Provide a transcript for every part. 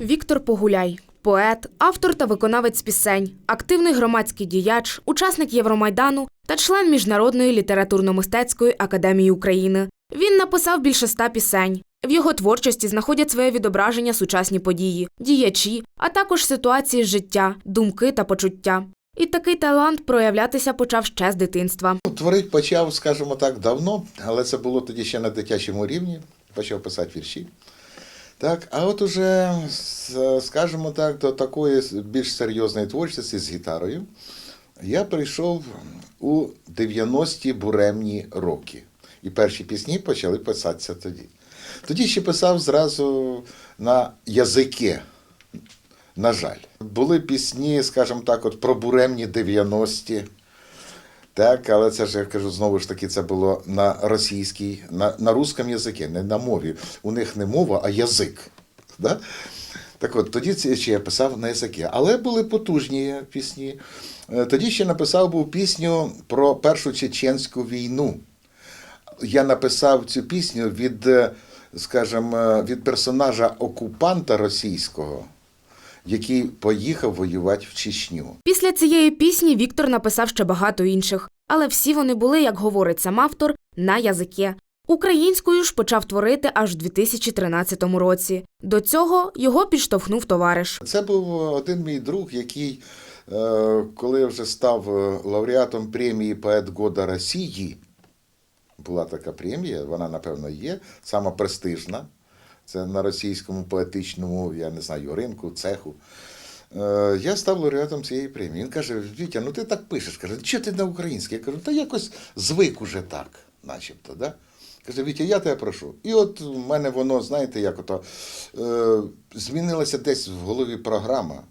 Віктор Погуляй. Поет, автор та виконавець пісень, активний громадський діяч, учасник Євромайдану та член Міжнародної літературно-мистецької академії України. Він написав більше ста пісень. В його творчості знаходять своє відображення сучасні події, діячі, а також ситуації з життя, думки та почуття. І такий талант проявлятися почав ще з дитинства. Ну, Творить почав, скажімо так, давно, але це було тоді ще на дитячому рівні. Почав писати вірші. Так, а от уже, скажімо так, до такої більш серйозної творчості з гітарою я прийшов у 90-ті буремні роки. І перші пісні почали писатися тоді. Тоді ще писав зразу на язике. На жаль, були пісні, скажімо так, от про буремні 90-ті. Так, але це ж я кажу знову ж таки, це було на російській, на, на русском язикі, не на мові. У них не мова, а язик. Да? Так от, тоді це ще я писав на язикі. Але були потужні пісні. Е, Тоді ще написав був пісню про Першу чеченську війну. Я написав цю пісню від, е, скажімо, е, від персонажа окупанта російського, який поїхав воювати в Чечню. Після цієї пісні Віктор написав ще багато інших, але всі вони були, як говорить сам автор, на язике. Українською ж почав творити аж у 2013 році. До цього його підштовхнув товариш. Це був один мій друг, який, е, коли вже став е, лауреатом премії Поет Года Росії, була така премія, вона, напевно, є, сама престижна. Це на російському поетичному, я не знаю, ринку, цеху. Е, Я став лауреатом цієї премії. Він каже: Вітя, ну ти так пишеш. Каже, що ти на українській? Я кажу, та якось звик уже так, начебто. Да? Каже, Вітя, я тебе прошу. І от в мене воно, знаєте, як ото е, змінилася десь в голові програма.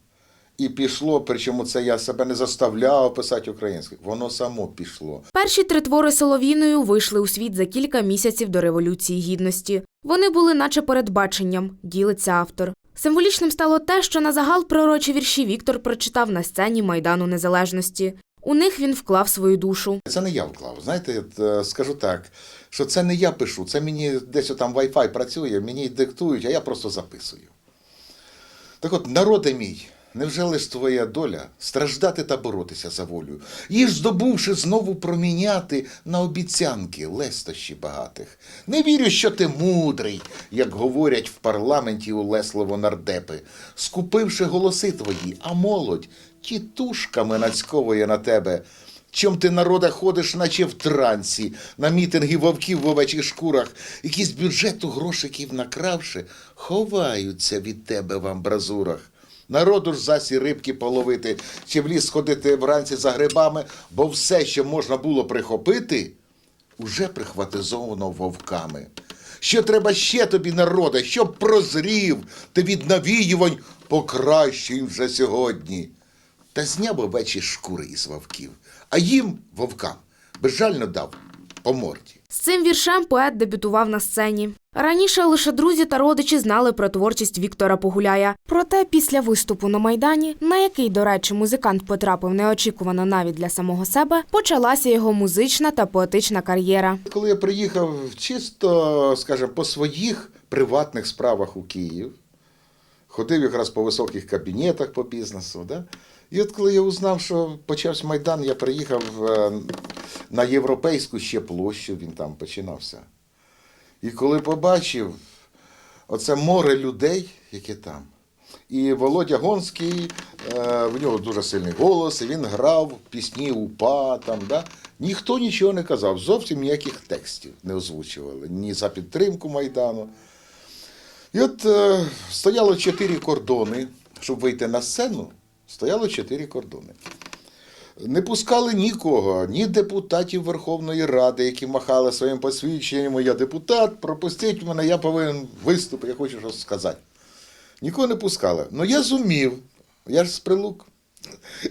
І пішло, причому це я себе не заставляв писати українською. Воно само пішло. Перші три твори Соловіною вийшли у світ за кілька місяців до Революції Гідності. Вони були наче передбаченням, ділиться автор. Символічним стало те, що на загал пророчі вірші Віктор прочитав на сцені Майдану Незалежності. У них він вклав свою душу. Це не я вклав. Знаєте, е, скажу так, що це не я пишу, це мені десь там Wi-Fi працює, мені диктують, а я просто записую. Так от, народи мій, невже лиш твоя доля страждати та боротися за волю, їх здобувши знову проміняти на обіцянки лестощі багатих. Не вірю, що ти мудрий, як говорять в парламенті улесливо нардепи, скупивши голоси твої, а молодь тітушками нацьковує на тебе. Чом ти народа ходиш, наче в трансі, на мітинги вовків в овечих шкурах, які з бюджету грошиків накравши, ховаються від тебе в амбразурах. Народу ж засі рибки половити, чи в ліс сходити вранці за грибами, бо все, що можна було прихопити, уже прихватизовано вовками. Що треба ще тобі, народе, щоб прозрів, ти від навіювань покращуй вже сьогодні. Та зняв овечі шкури із вовків, а їм, вовкам, безжально дав по морді. З цим віршем поет дебютував на сцені. Раніше лише друзі та родичі знали про творчість Віктора Погуляя. Проте після виступу на майдані, на який, до речі, музикант потрапив неочікувано навіть для самого себе, почалася його музична та поетична кар'єра. Коли я приїхав чисто, скажімо, по своїх приватних справах у Київ, ходив якраз по високих кабінетах по бізнесу. Да? І от коли я узнав, що почався Майдан, я приїхав е, на європейську ще площу, він там починався. І коли побачив оце море людей, яке там. І Володя Гонський, е, в нього дуже сильний голос, і він грав пісні УПА, там, да? ніхто нічого не казав, зовсім ніяких текстів не озвучували, ні за підтримку Майдану. І от е, стояло чотири кордони, щоб вийти на сцену, стояло чотири кордони. Не пускали нікого, ні депутатів Верховної Ради, які махали своїм посвідченням, я депутат, пропустіть мене, я повинен виступити, я хочу щось сказати. Нікого не пускали. Ну я зумів, я ж з прилук.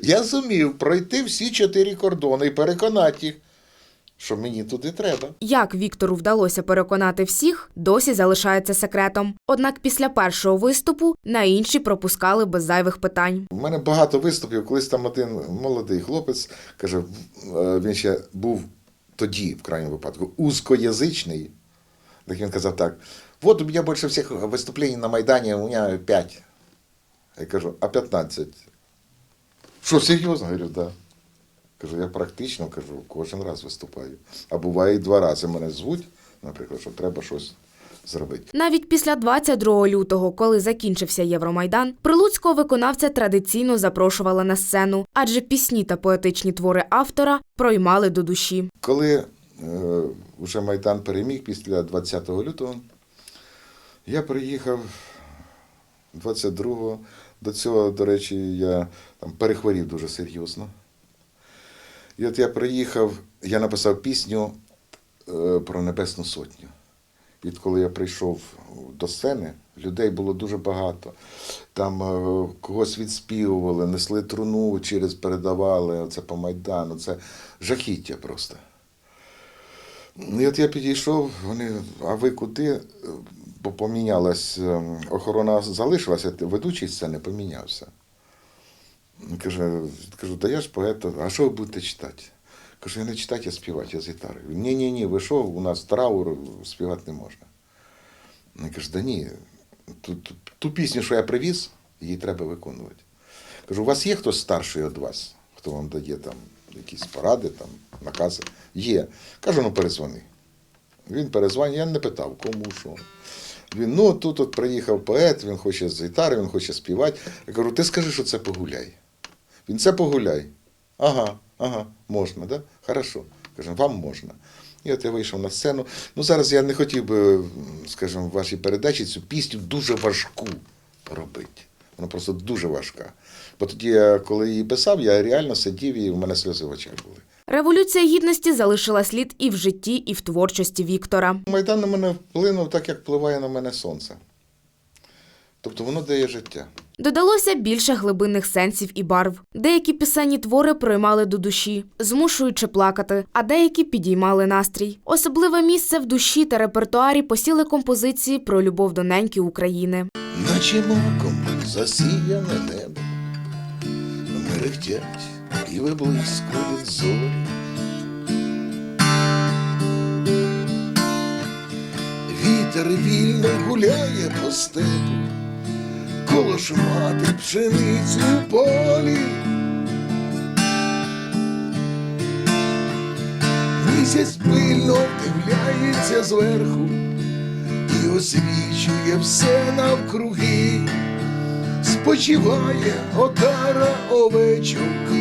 Я зумів пройти всі чотири кордони і переконати їх, що мені туди треба. Як Віктору вдалося переконати всіх, досі залишається секретом. Однак після першого виступу на інші пропускали без зайвих питань. У мене багато виступів, колись там один молодий хлопець каже, е, він ще був тоді, в крайньому випадку, узкоязичний. Так він казав так: от у мене більше всіх виступлень на Майдані, у мене п'ять. Я кажу, а 15? Що, серйозно? Говорю, да. Кажу, я практично кажу, кожен раз виступаю. А буває і два рази мене звуть, наприклад, що треба щось зробити. Навіть після 22 лютого, коли закінчився Євромайдан, прилуцького виконавця традиційно запрошували на сцену, адже пісні та поетичні твори автора проймали до душі. Коли е, вже Майдан переміг після 20 лютого, я приїхав 22-го. До цього, до речі, я там перехворів дуже серйозно. І от я приїхав, я написав пісню е, про Небесну Сотню. І от коли я прийшов до сцени, людей було дуже багато. Там е, когось відспівували, несли труну через передавали, це по Майдану, це жахіття просто. І от я підійшов, вони, а ви куди? Бо помінялась, ем, охорона залишилася, ведучий сцени помінявся. Каже, кажу, да я ж поет, а що ви будете читати? Кажу, я не читати, я співати, я з гітари. Ні, ні, ні, ви що, у нас траур, співати не можна. Я кажу, да ні, ту, ту, ту пісню, що я привіз, її треба виконувати. Кажу, у вас є хтось старший від вас, хто вам дає там якісь поради, там, накази? Є. Кажу, ну перезвони. Він перезвонив, я не питав, кому що. Він, ну тут от приїхав поет, він хоче з гітари, він хоче співати. Я кажу, ти скажи, що це погуляй. Він це погуляй. Ага, ага, можна, да? Хорошо. Каже, вам можна. І от я вийшов на сцену. Ну зараз я не хотів би, скажімо, в вашій передачі цю пісню дуже важку робити. Вона просто дуже важка. Бо тоді, я, коли її писав, я реально сидів і в мене сльози в очах були. Революція гідності залишила слід і в житті, і в творчості Віктора. Майдан на мене вплинув так, як впливає на мене сонце. Тобто воно дає життя. Додалося більше глибинних сенсів і барв. Деякі пісенні твори проймали до душі, змушуючи плакати, а деякі підіймали настрій. Особливе місце в душі та репертуарі посіли композиції про любов до неньки України. Наче маком засіяне небо, мерехтять і виблискують зорі. Вітер вільно гуляє по степу, коло шмати пшеницю в полі. Місяць пильно вдивляється зверху і освічує все навкруги, спочиває отара овечок,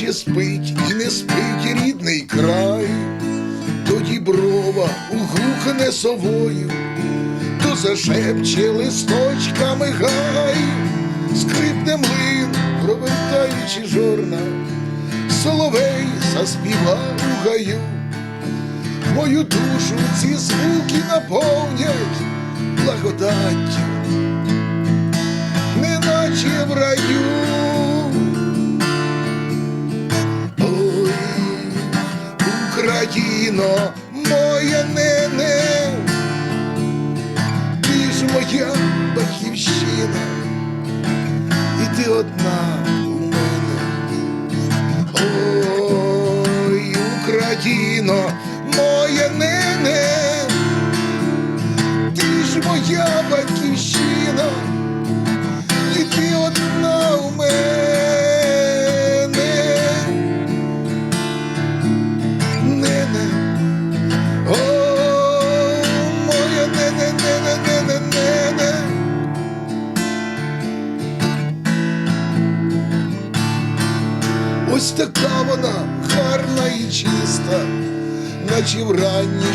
наче спить і не спить рідний край, тоді брова угухне совою, то зашепче листочками гай, скрипне млин, провертаючи жорна, соловей заспівав у гаю. Мою душу ці звуки наповнять благодаттю неначе в раю. mundo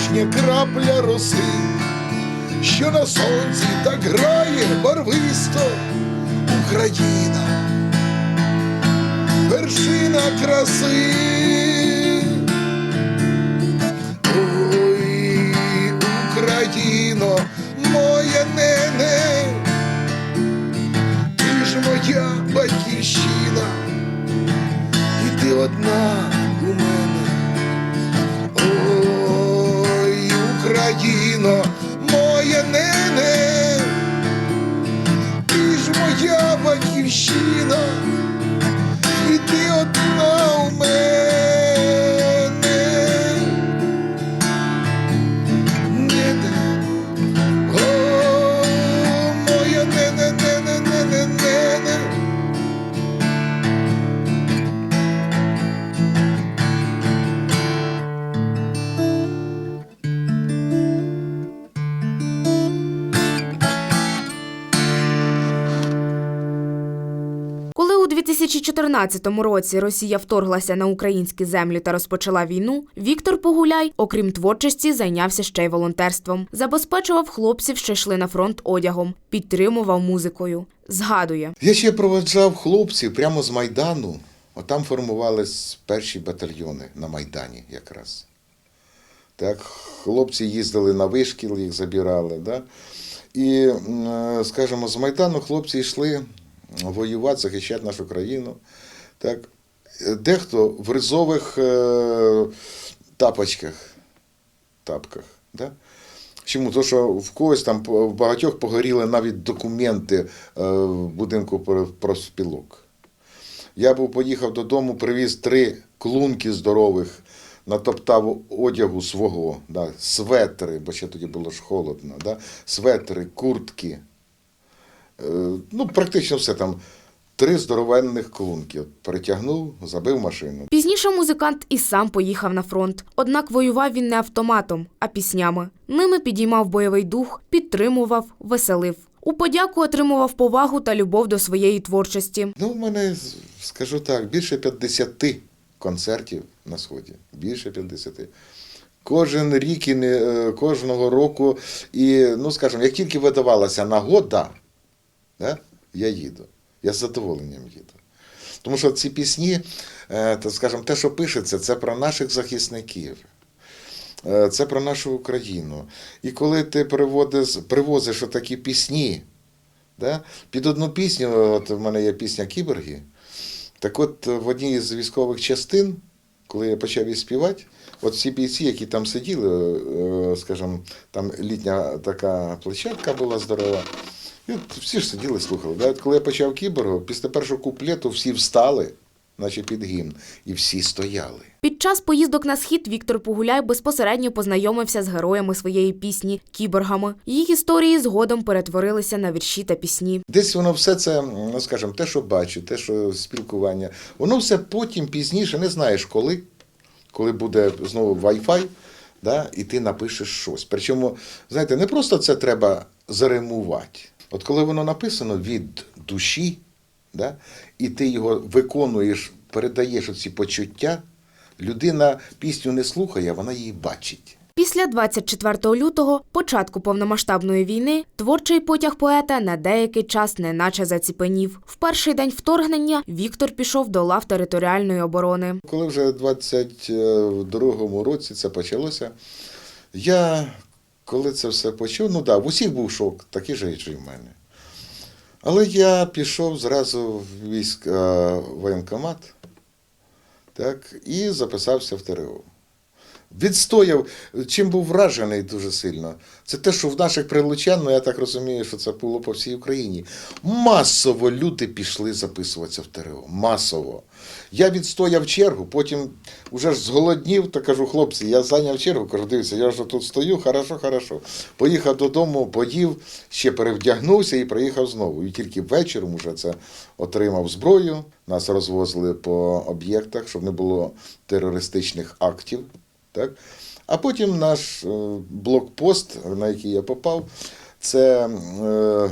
вранішня крапля роси, що на сонці так грає барвисто Україна, вершина краси. 2014 році Росія вторглася на українські землі та розпочала війну, Віктор Погуляй, окрім творчості, зайнявся ще й волонтерством. Забезпечував хлопців, що йшли на фронт одягом, підтримував музикою. Згадує. Я ще проведжав хлопців прямо з Майдану. Отам формувались перші батальйони на Майдані якраз. Так, хлопці їздили на вишкіл, їх забирали. Да? І, е, скажімо, з Майдану хлопці йшли воювати, захищати нашу країну. Так? Е, Дехто в ризових е, тапочках, тапках. Да? Чому? Тому що в когось там в багатьох погоріли навіть документи е, в будинку про- профспілок. Я був поїхав додому, привіз три клунки здорових, натоптав одягу свого, да, светри, бо ще тоді було ж холодно, да, светри, куртки. Ну, практично все там. Три здоровенних клунки. От Перетягнув, забив машину. Пізніше музикант і сам поїхав на фронт. Однак воював він не автоматом, а піснями. Ними підіймав бойовий дух, підтримував, веселив. У подяку отримував повагу та любов до своєї творчості. Ну, в мене, скажу так, більше 50 концертів на Сході. Більше 50. Кожен рік і не, е, кожного року. І, ну, скажімо, як тільки видавалася нагода, да, я їду. Я з задоволенням їду. Тому що ці пісні, е, скажімо, те, що пишеться, це про наших захисників. Е, Це про нашу Україну. І коли ти приводиш, привозиш отакі пісні, да? під одну пісню, от в мене є пісня Кіборги, так от в одній з військових частин, коли я почав її співати, от всі бійці, які там сиділи, е, скажімо, там літня така площадка була здорова, і от всі ж сиділи, слухали. От коли я почав кіборгу, після першого куплету всі встали, наче під гімн, і всі стояли. Під час поїздок на схід Віктор Погуляй безпосередньо познайомився з героями своєї пісні кіборгами. Їх історії згодом перетворилися на вірші та пісні. Десь воно все це, ну скажімо, те, що бачу, те, що спілкування, воно все потім пізніше, не знаєш коли, коли буде знову Wi-Fi, да, і ти напишеш щось. Причому, знаєте, не просто це треба заримувати. От коли воно написано від душі, да, і ти його виконуєш, передаєш оці почуття, людина пісню не слухає, вона її бачить. Після 24 лютого, початку повномасштабної війни, творчий потяг поета на деякий час неначе заціпенів. В перший день вторгнення Віктор пішов до лав територіальної оборони. Коли вже в 22-му році це почалося, я коли це все почув, ну так, в усіх був шок, такий же і в мене. Але я пішов зразу в військ е, воєнкомат так, і записався в ТРО. Відстояв, чим був вражений дуже сильно. Це те, що в наших прилучан, ну я так розумію, що це було по всій Україні. Масово люди пішли записуватися в ТРО. Масово. Я відстояв чергу, потім вже ж зголоднів, то кажу, хлопці, я зайняв чергу, кажу, дивіться, я вже тут стою, хорошо, хорошо. Поїхав додому, поїв, ще перевдягнувся і приїхав знову. І тільки вечором вже це отримав зброю. Нас розвозили по об'єктах, щоб не було терористичних актів. Так? А потім наш е, блокпост, на який я попав, це е,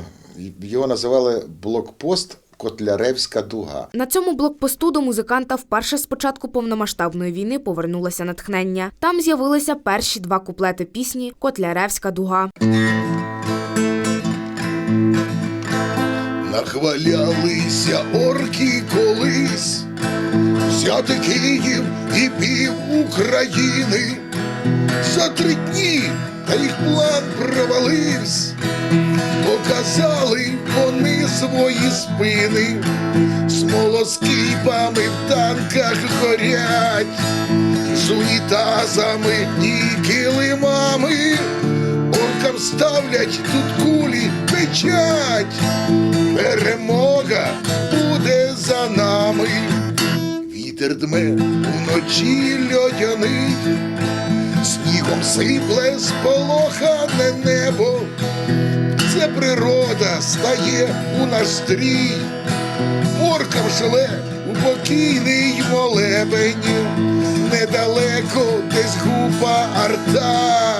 його називали блокпост Котляревська дуга. На цьому блокпосту до музиканта вперше з початку повномасштабної війни повернулося натхнення. Там з'явилися перші два куплети пісні Котляревська дуга. Нахвалялися орки колись, взяти Київ і пів України. За три дні та їх план провалився. Показали вони свої спини, смолоскипами в танках горять, з унітазами і килимами. Оркам ставлять тут кулі печать. Перемога буде за нами. Вітер дме уночі льодяний, снігом сипле сполохане небо. Це природа стає у наш стрій, оркам шле у покійний молебень, недалеко десь гупа арта,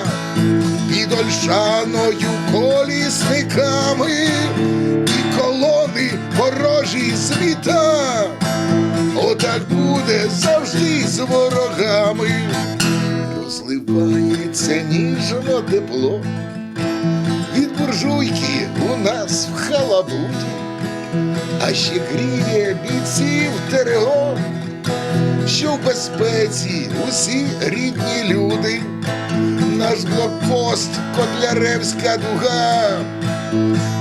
під Ольшаною колісниками і колони ворожі світа. Буде завжди з ворогами. Розливається ніжно тепло. Від буржуйки у нас в халабуді, а ще гріє бійців ТРО, що в безпеці усі рідні люди, наш блокпост Котляревська дуга,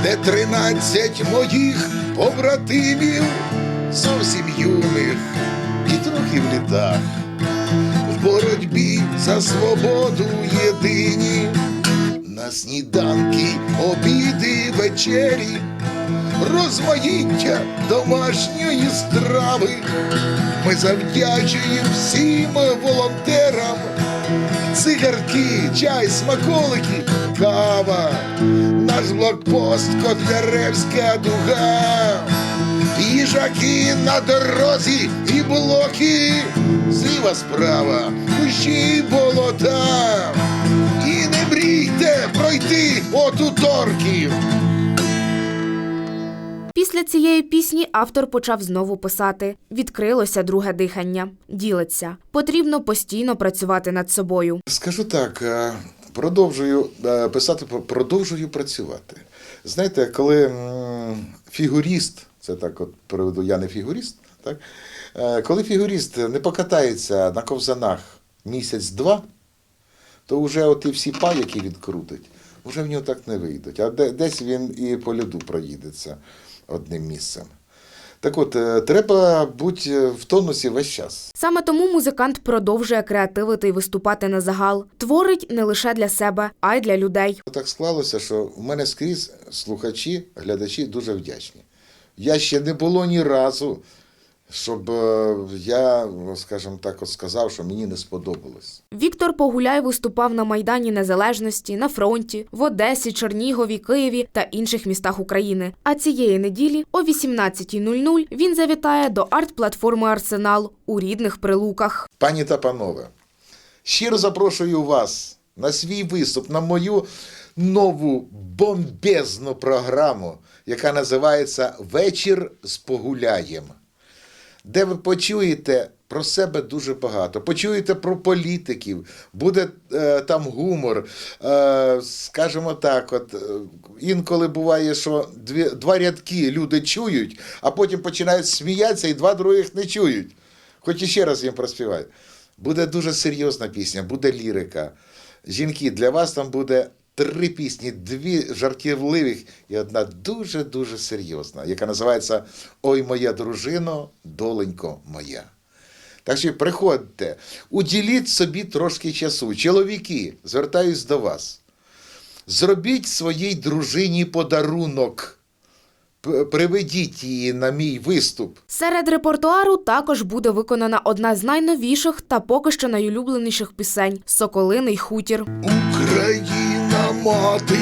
де тринадцять моїх побратимів, зовсім юних і трохи в літах, в боротьбі за свободу єдині. На сніданки, обіди, вечері, розмаїття домашньої страви. Ми завдячуємо всім волонтерам, цигарки, чай, смаколики, кава, наш блокпост Котляревська дуга, їжаки на дорозі блоки, зліва справа, кущі болота. І не мрійте пройти оту торків. Після цієї пісні автор почав знову писати. Відкрилося друге дихання. Ділиться. Потрібно постійно працювати над собою. Скажу так, е, продовжую е, писати, продовжую працювати. Знаєте, коли фігуріст, це так от приведу, я не фігуріст, так? Е, коли фігуріст не покатається на ковзанах місяць-два, то вже оті всі па, які відкрутить, вже в нього так не вийдуть. А десь він і по льоду проїдеться одним місцем. Так от, е, треба бути в тонусі весь час. Саме тому музикант продовжує креативити і виступати на загал. Творить не лише для себе, а й для людей. Так склалося, що в мене скрізь слухачі, глядачі дуже вдячні. Я ще не було ні разу, щоб е, я, ну, скажімо так, от сказав, що мені не сподобалось. Vікtor Погуляй виступав на Майдані Незалежності, на фронті, в Одесі, Чернігові, Києві та інших містах України. А цієї неділі о 18.00 він завітає до арт-платформи Арсенал у рідних прилуках. Пані та панове, щиро запрошую вас на свій виступ, на мою нову бомбезну програму, яка називається Вечір з Погуляєм, де ви почуєте про себе дуже багато. Почуєте про політиків, буде е, там гумор. Е, скажімо так, от е, інколи буває, що дві, два рядки люди чують, а потім починають сміятися, і два других не чують. Хоч іще раз їм проспіваю. Буде дуже серйозна пісня, буде лірика. Жінки, для вас там буде три пісні, дві жартівливих і одна дуже-дуже серйозна, яка називається Ой, моя дружино, доленько моя. Так що приходьте, уділіть собі трошки часу. Чоловіки, звертаюсь до вас. Зробіть своїй дружині подарунок. Приведіть її на мій виступ. Серед репертуару також буде виконана одна з найновіших та поки що найулюбленіших пісень Соколиний хутір. Україна мати,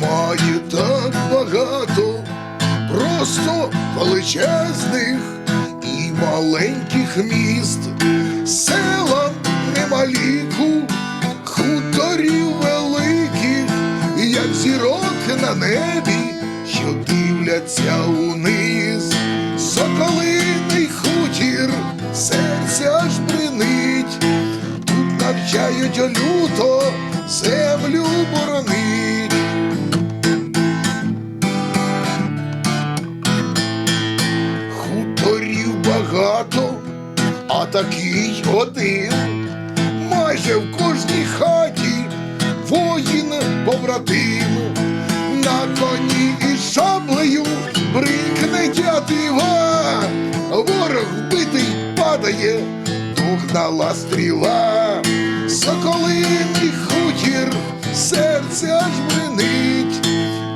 має так багато, просто величезних і маленьких міст, села немаліку, хуторів великих, як зірок на небі, що дивляться униз, соколиний хутір, серця ж бринить, тут навчають люто землю боронить. Хуторів багато, а такий один. Майже в кожній хаті воїн побратим. На коні із шаблею брикне дядива, ворог вбитий падає, догнала стріла, соколиний хутір, серце аж бренить.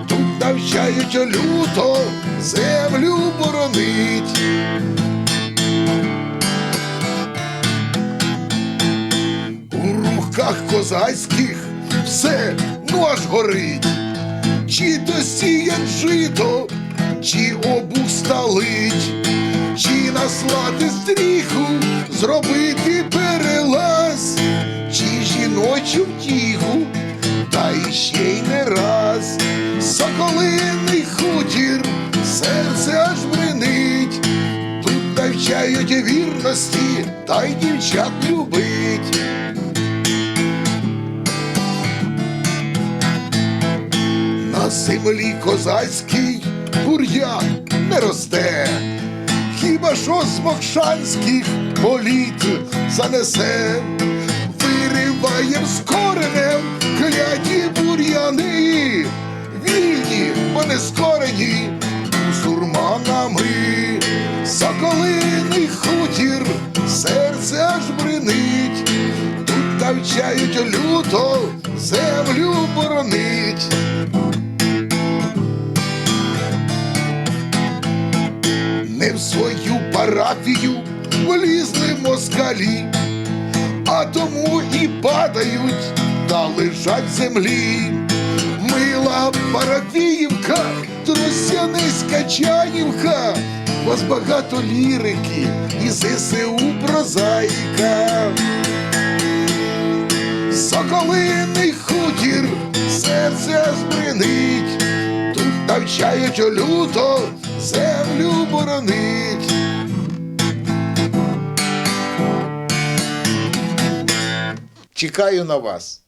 Тут навчають люто землю боронить. У руках козацьких все ну аж горить. Чи то сіять жито, чи обух сталить, чи наслати стріху, зробити перелаз, чи жіночу втіху, та іще й не раз. Соколиний хутір, серце аж бренить, тут навчають вірності, та й дівчат любить. На землі козацькій бур'ян не росте, хіба що з мокшанських політ занесе, вириваєм з коренем кляті бур'яни, вільні, бо не скорені сурманами, соколиний хутір, серце аж бренить, тут навчають люто землю боронить. не в свою парафію влізли москалі, а тому і падають та лежать землі. Мила парафіївка, тросяниська чаївка, вас багато лірики і ЗСУ прозаїка. Соколиний хутір, серце збринить, тут навчають люто землю боронить. Чекаю на вас.